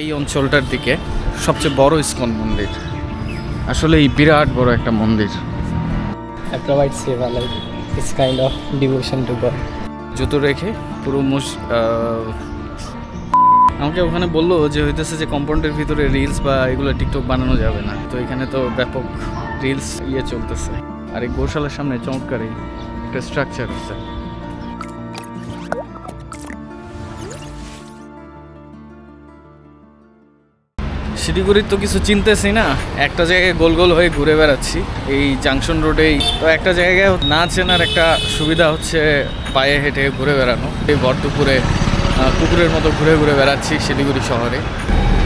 এই অঞ্চলটার দিকে সবচেয়ে বড় ইস্কন মন্দির। আসলে এই বিরাট বড় একটা মন্দির। I provide seva like it's kind of devotion to God. জুতো রেখে পুরো মুস আমাকে ওখানে বলল যে হইতেছে যে কম্পাউন্ডের ভিতরে রিলস বা এগুলো টিকটক বানানো যাবে না। তো এখানে তো ব্যাপক রিলস ইয়ে চলতেছে। আর এই গোশালার সামনে চমৎকার একটা স্ট্রাকচার আছে। শিলিগুড়ির তো কিছু চিনতেছি না। একটা জায়গায় গোল গোল হয়ে ঘুরে বেড়াচ্ছি। এই জাংশন রোডেই। তো একটা জায়গায় না চেনার একটা সুবিধা হচ্ছে পায়ে হেঁটে ঘুরে বেড়ানো। এই বরদুপুরে কুকুরের মতো ঘুরে ঘুরে বেড়াচ্ছি শিলিগুড়ি শহরে।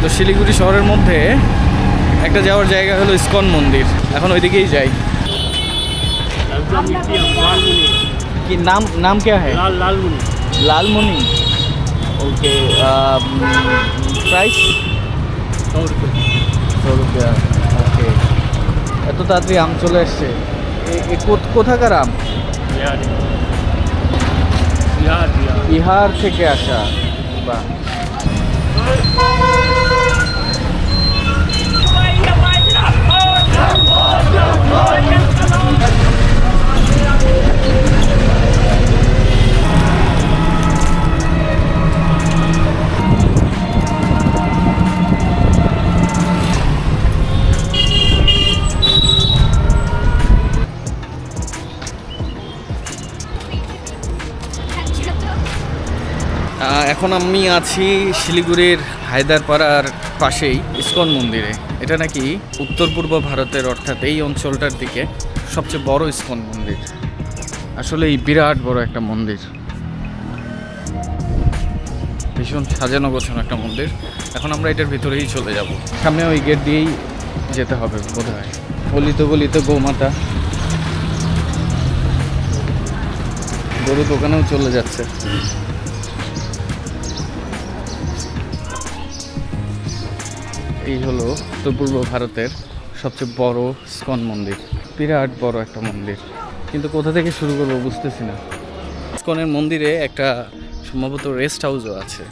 তো শিলিগুড়ি শহরের মধ্যে একটা যাওয়ার জায়গা হলো ইস্কন মন্দির। এখন ওইদিকেই যাই। কি নাম নাম কে হ্যাঁ? লালমনি। লালমনি। ওকে প্রাইস सौ रुपये সौ রুপিয়া ওকে এত তাড়াতাড়ি আম চলে এসছে এ- এ কোথ- কোথাকার আম बिहार बिहार बिहार বিহার থেকে আসা বা এখন আমি আছি শিলিগুড়ির হায়দারপাড়ার পাশেই ইস্কন মন্দিরে। এটা নাকি উত্তর পূর্ব ভারতের অর্থাৎ এই অঞ্চলটার দিকে সবচেয়ে বড় ইসকন মন্দির। আসলে এই বিরাট বড় একটা মন্দির। ভীষণ সাজানো গোছানো একটা মন্দির। এখন আমরা এটার ভিতরেই চলে যাব। সামনে ওই গেট দিয়েই যেতে হবে বোধ হয় গলিতে গলিতে গৌমাতা। গরু দোকানেও চলে যাচ্ছে। এই হলো উত্তর পূর্ব ভারতের সবচেয়ে বড় স্কন মন্দির। বিরাট বড় একটা মন্দির। কিন্তু কোথা থেকে শুরু করব বুঝতেছি না। স্কনের মন্দিরে একটা সম্ভবত রেস্ট হাউসও আছে।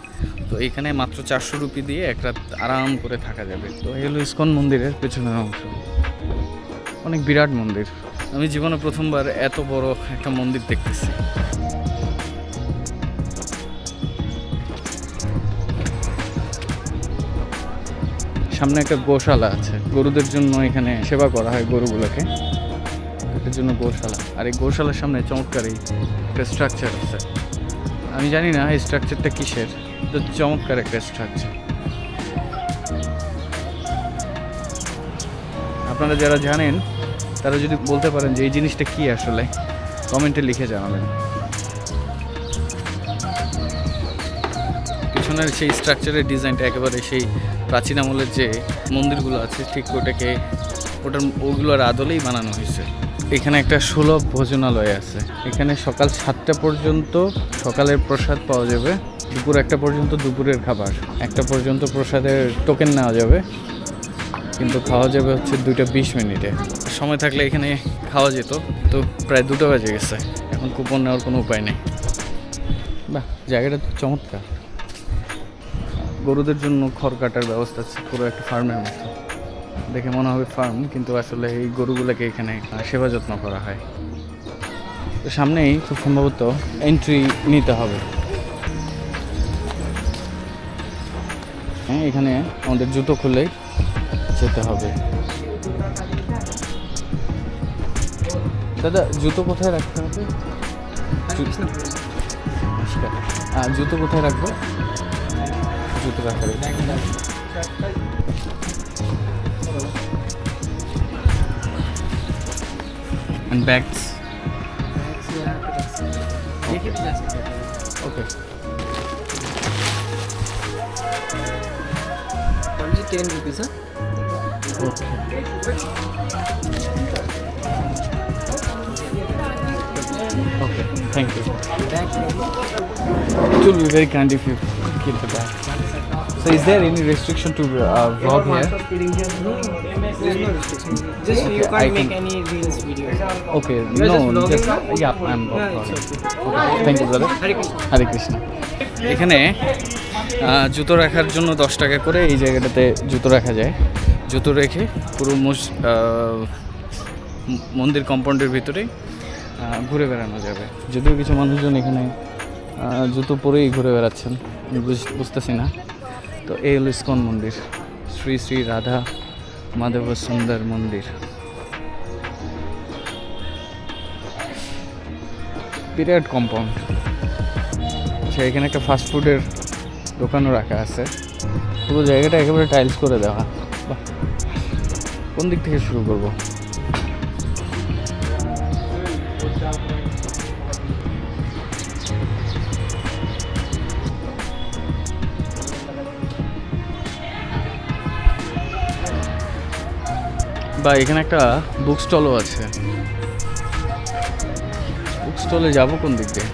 তো এখানে মাত্র চারশো রুপি দিয়ে একটা আরাম করে থাকা যাবে। তো এই হলো ইস্কন মন্দিরের পেছনের অংশ। অনেক বিরাট মন্দির। আমি জীবনে প্রথমবার এত বড় একটা মন্দির দেখতেছি। সামনে একটা গোশালা আছে। গরুদের জন্য এখানে সেবা করা হয় গরুগুলোকে। এটার জন্য গোশালা। আর এই গোশালার সামনে চমৎকার এই একটা স্ট্রাকচার আছে। আমি জানি না এই স্ট্রাকচারটা কিসের, তো চমৎকার একটা স্ট্রাকচার আপনারা যারা জানেন, তারা যদি বলতে পারেন যে এই জিনিসটা কি আসলে, কমেন্টে লিখে জানাবেন। পিছনের সেই স্ট্রাকচারের ডিজাইনটা একেবারে সেই প্রাচীন আমলের যে মন্দিরগুলো আছে, ঠিক ওটাকে ওটার ওগুলোর আদলেই বানানো হয়েছে। এখানে একটা সুলভ ভোজনালয় আছে। এখানে সকাল সাতটা পর্যন্ত সকালের প্রসাদ পাওয়া যাবে। দুপুর একটা পর্যন্ত দুপুরের খাবার। একটা পর্যন্ত প্রসাদের টোকেন নেওয়া যাবে। কিন্তু খাওয়া যাবে হচ্ছে দুইটা বিশ মিনিটে। সময় থাকলে এখানে খাওয়া যেত তো প্রায় দুটো বাজে গেছে। এখন কুপন নেওয়ার কোনো উপায় নেই। বাহ, জায়গাটা তো চমৎকার। গরুদের জন্য খড় কাটার ব্যবস্থা আছে পুরো একটা ফার্মের মতো। দেখে মনে হবে ফার্ম কিন্তু আসলে এই গরুগুলোকে এখানে সেবা যত্ন করা হয়। তো সামনেই খুব সম্ভবত এন্ট্রি নিতে হবে। হ্যাঁ এখানে আমাদের জুতো খুলেই যেতে হবে। দাদা জুতো কোথায় রাখতে হবে? নমস্কার। জুতো কোথায় রাখব? জুতো রাখার and bags okay Only 10 rupees, huh? okay thank you Back it will be very kind if you keep the bag So is there any restriction to uh, vlog here There's no restriction. Just you Okay, I make can- any reels videos. okay You're no just just yeah i'm Yeah, okay. okay thank you brother Hare Krishna. হরে কৃষ্ণ এখানে জুতো রাখার জন্য দশ টাকা করে এই জায়গাটাতে জুতো রাখা যায় জুতো রেখে পুরো মস মন্দির কম্পাউন্ডের ভিতরে ঘুরে বেড়ানো যাবে যদিও কিছু মানুষজন এখানে জুতো পরেই ঘুরে বেড়াচ্ছেন বুঝ- বুঝতেছি না তো এই হলো ইস্কন মন্দির। শ্রী শ্রী রাধা মাধব সুন্দর মন্দির। বিরাট কম্পাউন্ড আচ্ছা এখানে একটা ফাস্ট ফুডের দোকানও রাখা আছে। পুরো জায়গাটা একেবারে টাইলস করে দেওয়া। কোন দিক থেকে শুরু করব? বা এখানে একটা বুক স্টলও আছে। বুক স্টলে যাব কোন দিক দিয়ে?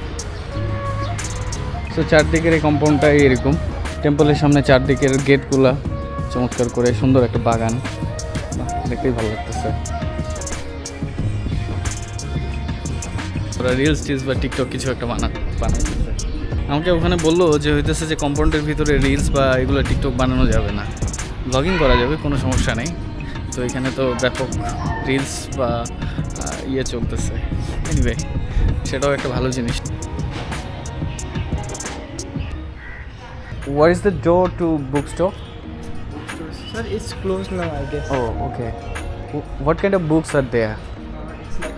তো চারদিকের এই কম্পাউন্ডটাই এরকম। টেম্পলের সামনে চারদিকের গেটগুলা চমৎকার করে, সুন্দর একটা বাগান। দেখতেই ভালো লাগতেছে। ওরা রিলস টিলস বা টিকটক কিছু একটা বানা বানাইতেছে। আমাকে ওখানে বলল যে, হইতেছে যে কম্পাউন্ডের ভিতরে রিলস বা এগুলো টিকটক বানানো যাবে না। ব্লগিং করা যাবে, কোনো সমস্যা নেই। তো এখানে তো ব্যাপক রিলস বা ইয়ে চলতেছে এনিওয়ে সেটাও একটা ভালো জিনিস What is the door to bookstore? Sir, it's closed now, I guess. Oh, okay. What kind of books are there?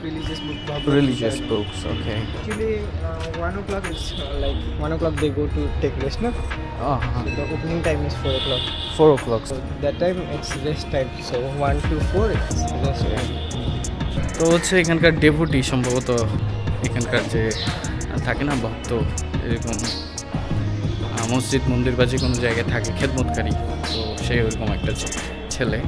Religious book. Bhagavad Religious Gita. books, okay. Actually, uh, one o'clock is uh, like one o'clock they go to take rest. No, Uh-huh. So the opening time is four o'clock. Four o'clock. So that time it's rest time. So one to four it's rest time. তো হচ্ছে এখানকার deputy সম্ভবত এখানকার যে থাকে না ভক্ত এরকম মসজিদ মন্দির বা যে কোনো জায়গায় থাকে খেদমতকারী তো সে ওরকম একটা ছেলে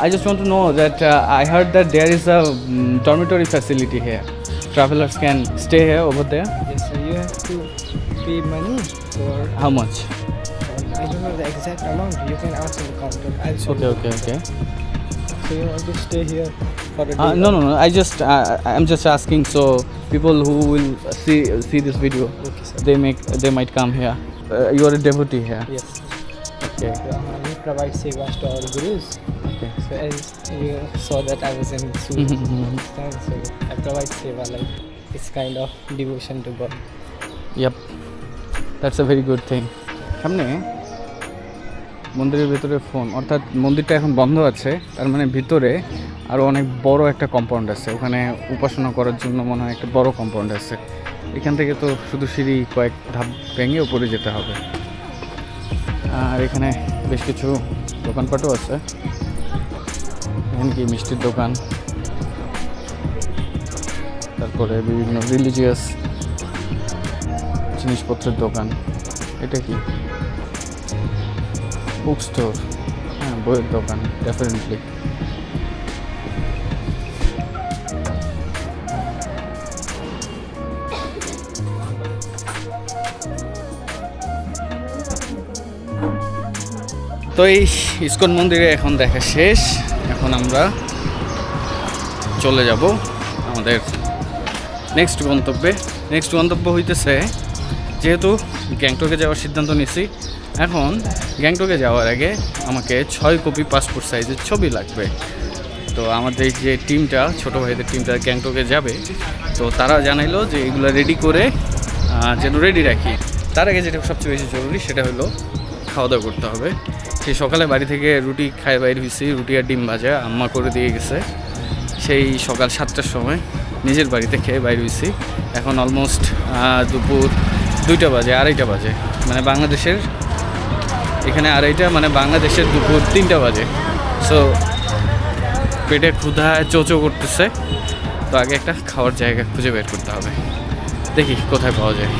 I just want to know that uh, I heard that there is a mm, dormitory facility here. Travelers can stay here over there. Yes, so you have to pay money for. How much? I don't know the exact amount. You can ask in the counter. I'll show Okay, you. okay, okay. So you want to stay here for a day? Uh, no, no, no. I just uh, I'm just asking so people who will see see this video, Okay, sir. they make they might come here. Uh, you are a devotee here. Yes. Okay. So, uh, we provide sevas to our gurus. Okay. So as you saw that I was in. Pakistan, so I provide seva like it's kind of devotion to God. Yep. That's a very good thing. সামনে মন্দিরের ভিতরে phone অর্থাৎ মন্দিরটা এখন বন্ধ আছে তার মানে ভিতরে আরও অনেক বড় একটা কম্পাউন্ড আছে ওখানে উপাসনা করার জন্য মনে হয় একটা বড় কম্পাউন্ড আছে এখান থেকে তো শুধু সিঁড়ি কয়েক ধাপ ভেঙে উপরে যেতে হবে আর এখানে বেশ কিছু দোকানপাটও আছে এখানে কি মিষ্টির দোকান। তারপরে বিভিন্ন রিলিজিয়াস জিনিসপত্রের দোকান। এটা কি? বুক স্টোর হ্যাঁ বইয়ের দোকান ডেফিনেটলি তো এই ইস্কন মন্দিরে এখন দেখা শেষ। এখন আমরা চলে যাব আমাদের নেক্সট গন্তব্যে। নেক্সট গন্তব্য হইতেছে, যেহেতু গ্যাংটকে যাওয়ার সিদ্ধান্ত নিছি, এখন গ্যাংটকে যাওয়ার আগে আমাকে ছয় কপি পাসপোর্ট সাইজের ছবি লাগবে। তো আমাদের যে টিমটা, ছোটো ভাইদের টিমটা গ্যাংটকে যাবে, তো তারা জানাইলো যে এগুলো রেডি করে যেন রেডি রাখি। তার আগে যেটা সবচেয়ে বেশি জরুরি সেটা হলো খাওয়া দাওয়া করতে হবে। সেই সকালে বাড়ি থেকে রুটি খাই বাইর হয়েছি রুটি আর ডিম ভাজা, আম্মা করে দিয়ে গেছে। সেই সকাল সাতটার সময় নিজের বাড়িতে খেয়ে বাইর হয়েছি এখন অলমোস্ট দুপুর দুইটা বাজে, আড়াইটা বাজে। মানে বাংলাদেশের, এখানে আড়াইটা মানে বাংলাদেশের দুপুর তিনটা বাজে। সো পেটে ক্ষুধা চোচো করতেছে। তো আগে একটা খাওয়ার জায়গা খুঁজে বের করতে হবে। দেখি কোথায় পাওয়া যায়।